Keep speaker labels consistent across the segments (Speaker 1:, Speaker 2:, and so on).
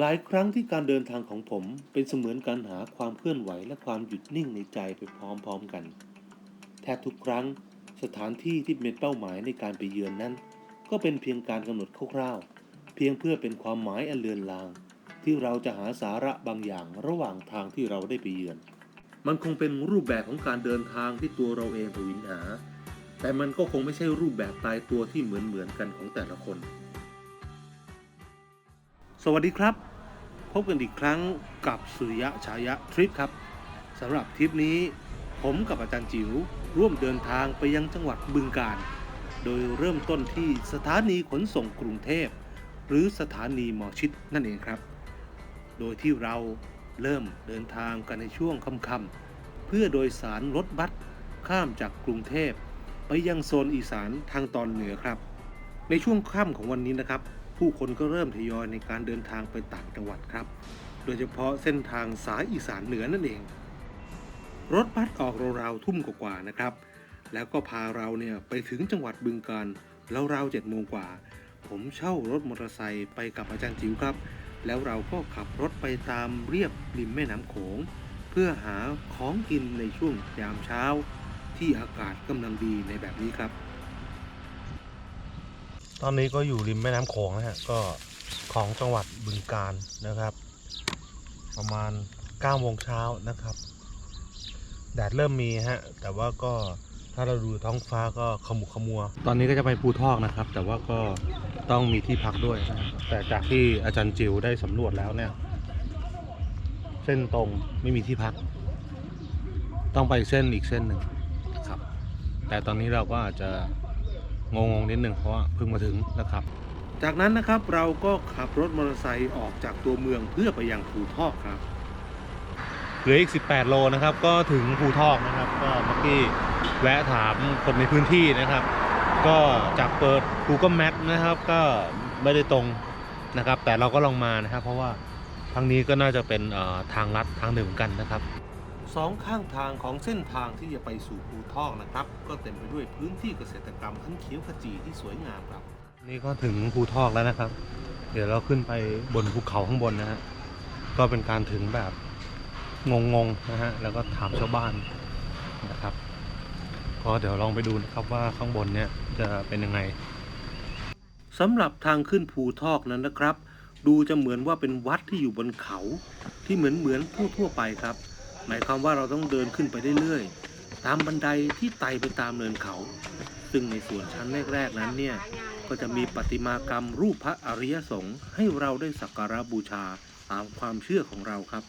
Speaker 1: หลายครั้งที่การเดินทางของผมเป็นเสมือนการหาความเคลื่อนไหวและความหยุดนิ่งในใจไปพร้อมๆกัน แทบทุกครั้งสถานที่ที่เป็นเป้าหมายในการไปเยือนนั้น ก็เป็นเพียงการกำหนดคร่าวๆเพียงเพื่อเป็นความหมายอันเลือนลาง ที่เราจะหาสาระบางอย่างระหว่างทางที่เราได้ไปเยือน มันคงเป็นรูปแบบของการเดินทางที่ตัวเราเองทวินหา แต่มันก็คงไม่ใช่รูปแบบตายตัวที่เหมือนๆกันของแต่ละคน สวัสดีครับ บกันอีกครั้งกับสุริยะชายะทริปครับสำหรับทริปนี้ ผมกับอาจารย์จิ๋วร่วมเดินทางไปยังจังหวัดบึงกาฬโดยเริ่มต้นที่สถานีขนส่งกรุงเทพ หรือสถานีหมอชิดนั่นเองครับ โดยที่เราเริ่มเดินทางกันในช่วงค่ำๆเพื่อโดยสารรถบัสข้ามจากกรุงเทพ ไปยังโซนอีสานทางตอนเหนือครับ ในช่วงค่ำของวันนี้นะครับ ผู้คนก็เริ่มทยอยในการเดินทางไปต่างจังหวัดครับ โดยเฉพาะเส้นทางสายอีสานเหนือนั่นเอง รถบัสออกราวๆทุ่มกว่าๆนะครับ แล้วก็พาเราเนี่ยไปถึงจังหวัดบึงกาฬแล้วราวๆเจ็ดโมงกว่า ผมเช่ารถมอเตอร์ไซค์ไปกับอาจารย์จิ๋วครับ แล้วเราก็ขับรถไปตามเรียบริมแม่น้ำโขง เพื่อหาของกินในช่วงยามเช้า ที่อากาศกำลังดีในแบบนี้ครับ
Speaker 2: ตอนนี้ก็อยู่ริมแม่น้ำโขงนะฮะ ก็ของจังหวัดบึงกาฬนะครับ ประมาณ9โมงเช้านะครับ แดดเริ่มมีฮะ แต่ว่าก็ถ้าเราดูท้องฟ้าก็ขมุขมัว ตอนนี้ก็จะไปภูทอกนะครับ แต่ว่าก็ต้องมีที่พักด้วยนะแต่จากที่อาจารย์จิวได้สำรวจแล้วเนี่ย เส้นตรงไม่มีที่พัก ต้องไปเส้นอีกเส้นหนึ่งนะครับ แต่ตอนนี้เราก็อาจจะ งงๆนิดนึงเพราะว่าเพิ่งมาถึงนะครับ
Speaker 1: จากนั้นนะครับเราก็ขับรถมอเตอร์ไซค์ออกจากตัวเมืองเพื่อไปยังภูทอกครับ
Speaker 2: เหลืออีก 18 โลนะครับ ก็ถึงภูทอกนะครับ ก็เมื่อกี้แวะถามคนในพื้นที่นะครับ ก็จากเปิด Google Map นะครับ ก็ไม่ได้ตรงนะครับ แต่เราก็ลองมานะครับ เพราะว่าทางนี้ก็น่าจะเป็นเอ่อทางลัดทางหนึ่งเหมือนกันนะครับ
Speaker 1: สองข้างทางของเส้นทางที่จะไปสู่ภูทอกนะครับ ก็เต็มไปด้วยพื้นที่เกษตรกรรมทั้งเขียวขจีที่สวยงามครับ
Speaker 2: นี่ก็ถึงภูทอกแล้วนะครับ เดี๋ยวเราขึ้นไปบนภูเขาข้างบนนะฮะก็เป็นการถึงแบบงงๆนะฮะแล้วก็ถามชาวบ้านนะครับก็เดี๋ยวลองไปดูนะครับว่าข้างบนเนี่ยจะเป็นยังไง
Speaker 1: สำหรับทางขึ้นภูทอกนั้นนะครับ ดูจะเหมือนว่าเป็นวัดที่อยู่บนเขาที่เหมือนเหมือนทั่วๆไปครับ หมายความว่าเราต้องเดินขึ้นไปเรื่อยๆ ตามบันไดที่ไต่ไปตามเนินเขา ซึ่งในส่วนชั้นแรกๆนั้นเนี่ย ก็จะมีประติมากรรมรูปพระอริยสงฆ์ให้เราได้สักการะบูชาตามความเชื่อของเราครับ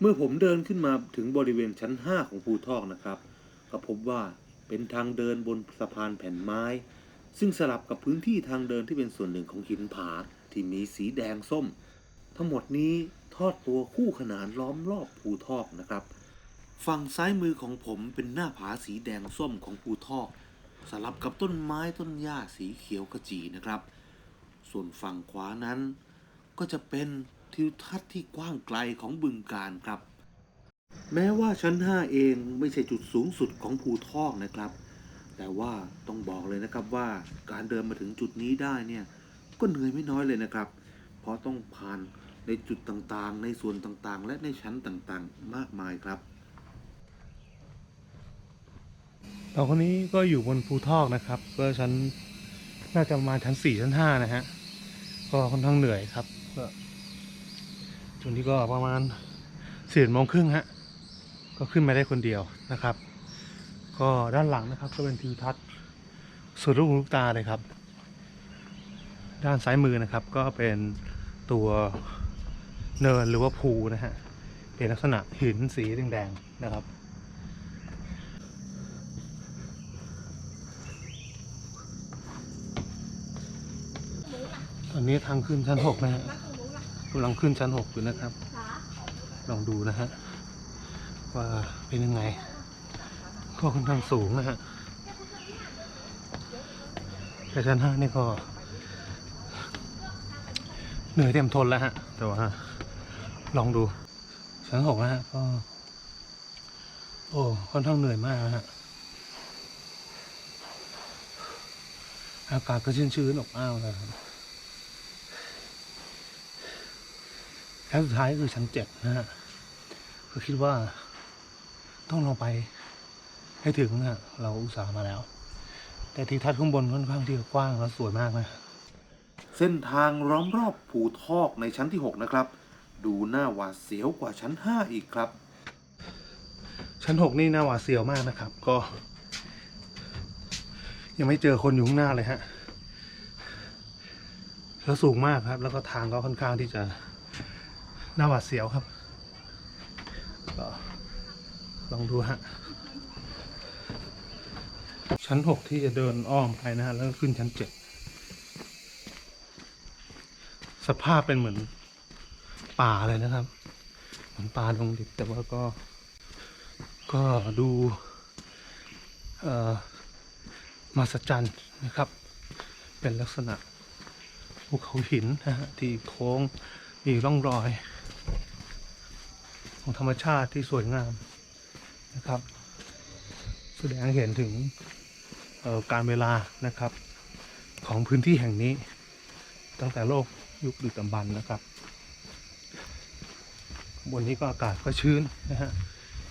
Speaker 1: เมื่อผมเดินขึ้นมาถึงบริเวณชั้น 5 ของภูทอกนะครับ ก็พบว่าเป็นทางเดินบนสะพานแผ่นไม้ ซึ่งสลับกับพื้นที่ทางเดินที่เป็นส่วนหนึ่งของหินผาที่มีสีแดงส้ม ทั้งหมดนี้ อดตัวคู่ขนานล้อมรอบภูทอกนะครับ ฝั่งซ้ายมือของผมเป็นหน้าผาสีแดงส้มของภูทอก สลับกับต้นไม้ต้นหญ้าสีเขียวขจีนะครับ ส่วนฝั่งขวานั้น ก็จะเป็นทิวทัศน์ที่กว้างไกลของบึงการครับ แม้ว่าชั้น 5 เองไม่ใช่จุดสูงสุดของภูทอกนะครับ แต่ว่าต้องบอกเลยนะครับว่าการเดินมาถึงจุดนี้ได้เนี่ยก็เหนื่อยไม่น้อยเลยนะครับ เพราะต้องผ่าน ในจุดต่างๆ ในส่วนต่างๆ และในชั้นต่างๆ มากมายครับ
Speaker 2: เราคนนี้ก็อยู่บนภูทอกนะครับ ก็ชั้นน่าจะประมาณชั้นสี่ชั้นห้านะฮะ ก็ค่อนข้างเหนื่อยครับ ก็ช่วงนี้ก็ประมาณสี่โมงครึ่งฮะ ก็ขึ้นมาได้คนเดียวนะครับ ก็ด้านหลังนะครับก็เป็นทิวทัศน์สุดลูกหูลูกตาเลยครับ ด้านซ้ายมือนะครับก็เป็นตัว เนินหรือว่าภูนะฮะ เป็นลักษณะหินสีแดงๆนะครับตอนนี้ทางขึ้นชั้นหกนะฮะกำลังขึ้นชั้นหกอยู่นะครับ ลองดูนะฮะ ว่าเป็นยังไง ก็ค่อนข้างสูงนะฮะแต่ชั้นห้านี่ก็ เหนื่อยเต็มทนแล้วฮะ แต่ว่า ลองดูชั้นหกนะฮะก็ โอ้ค่อนข้างเหนื่อยมากนะฮะอากาศก็ชื้นๆอบอ้าวนะครับชั้นสุดท้ายก็คือชั้นเจ็ดนะฮะก็คิดว่าต้องลองไปให้ถึงนะฮะเราอุตส่าห์มาแล้ว แต่ทิวทัศน์ข้างบนค่อนข้างที่กว้างและสวยมากนะ
Speaker 1: เส้นทางล้อมรอบภูทอกในชั้นที่ 6 นะครับ ดูหน้าหวาดเสียวกว่าชั้น 5 อีกครับ
Speaker 2: ชั้นหกนี่หน่าหวาดเสียวมากนะครับ ก็ ยังไม่เจอคนอยู่ข้างหน้าเลยฮะแล้วสูงมากครับ แล้วก็ทางก็ค่อนข้างที่จะหน่าหวาดเสียวครับก็ลองดูฮะชั้นหกที่จะเดินอ้อมไปนะฮะแล้วก็ขึ้นชั้นเจ็ดสภาพเป็นเหมือน ป่าเลยนะครับ เหมือนป่าดงดิบแต่ว่าก็ ก็ดูเอ่อมาสจันนะครับ เป็นลักษณะภูเขาหินนะฮะที่โค้งมีร่องรอย ของธรรมชาติที่สวยงามนะครับ แสดงให้เห็นถึงเอ่อการเวลานะครับ ของพื้นที่แห่งนี้ ตั้งแต่โลกยุคดึกดำบรรพ์นะครับ บนนี้ก็อากาศก็ชื้นนะฮะ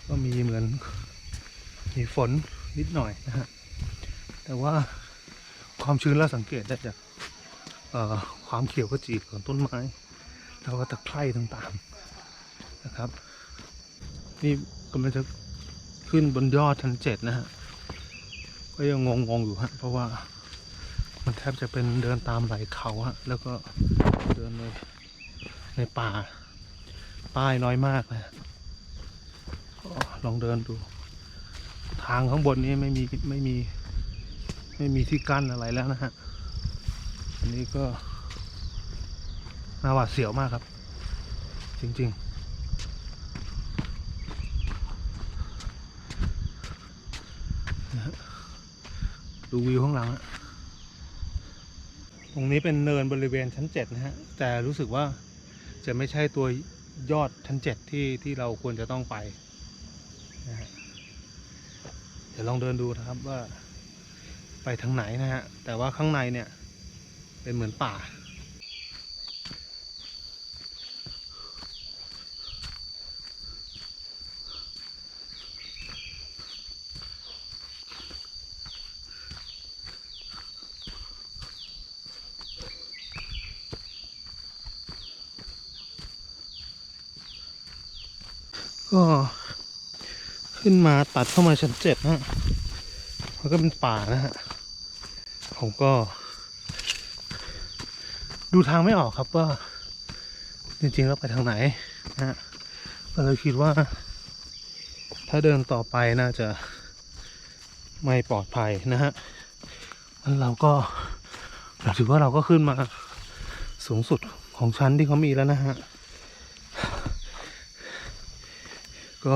Speaker 2: ก็มีเหมือนมีฝนนิดหน่อยนะฮะแต่ว่าความชื้นเราสังเกตได้จากความเขียวขจีของต้นไม้ แล้วก็ตะไคร่ต่างๆนะครับ นี่กำลังจะขึ้นบนยอดชั้นเจ็ดนะฮะก็ยังงงๆอยู่ฮะเพราะว่ามันแทบจะเป็นเดินตามไหลเขาฮะแล้วก็เดินในในป่า ป้ายน้อยมากนะก็ลองเดินดู ทางข้างบนนี้ไม่มีไม่มี ไม่มีที่กั้นอะไรแล้วนะฮะ อันนี้ก็น่าหวาดเสียวมากครับ จริง ๆดูวิวข้างหลังอะตรงนี้เป็นเนินบริเวณชั้นเจ็ดนะฮะ แต่รู้สึกว่าจะไม่ใช่ตัว ยอดชั้นเจ็ดที่ที่เราควรจะต้องไปนะฮะเดี๋ยวลองเดินดูนะครับว่าไปทางไหนนะฮะ แต่ว่าข้างในเนี่ยเป็นเหมือนป่า ก็ขึ้นมาตัดเข้ามาชั้นเจ็ดนะฮะแล้วก็เป็นป่านะฮะ ผมก็ ดูทางไม่ออกครับว่า จริงๆแล้วไปทางไหนนะฮะก็เลยคิดว่า ถ้าเดินต่อไปน่าจะไม่ปลอดภัยนะฮะงั้นเราก็เราถือว่าเราก็ขึ้นมาสูงสุดของชั้นที่เขามีแล้วนะฮะ ก็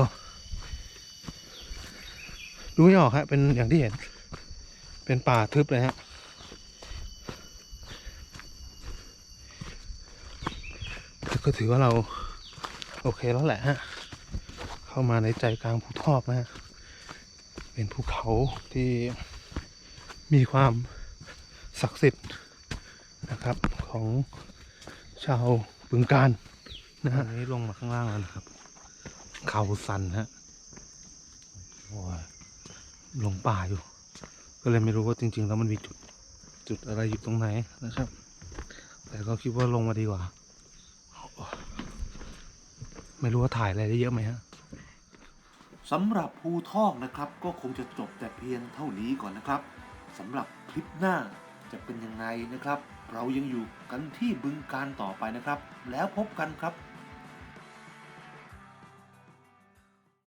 Speaker 2: ดูไม่ออกฮะเป็นอย่างที่เห็น เป็นป่าทึบเลยฮะแต่ก็ถือว่าเราโอเคแล้วแหละฮะ เข้ามาในใจกลางภูทอกนะฮะ เป็นภูเขาที่มีความศักดิ์สิทธิ์นะครับของชาวบึงการนะฮะนี้ลงมาข้างล่างแล้วนะครับ เขาสันฮะโอ้ยหลงป่าอยู่ ก็เลยไม่รู้ว่าจริง ๆ แล้วมันมีจุดจุดอะไรอยู่ตรงไหนนะครับ แต่ก็คิดว่าลงมาดีกว่า ไม่รู้ว่าถ่ายอะไรได้เยอะไหมฮะ
Speaker 1: สำหรับภูทอกนะครับ ก็คงจะจบแต่เพียงเท่านี้ก่อนนะครับสำหรับคลิปหน้าจะเป็นยังไงนะครับ เรายังอยู่กันที่บึงการต่อไปนะครับ แล้วพบกันครับ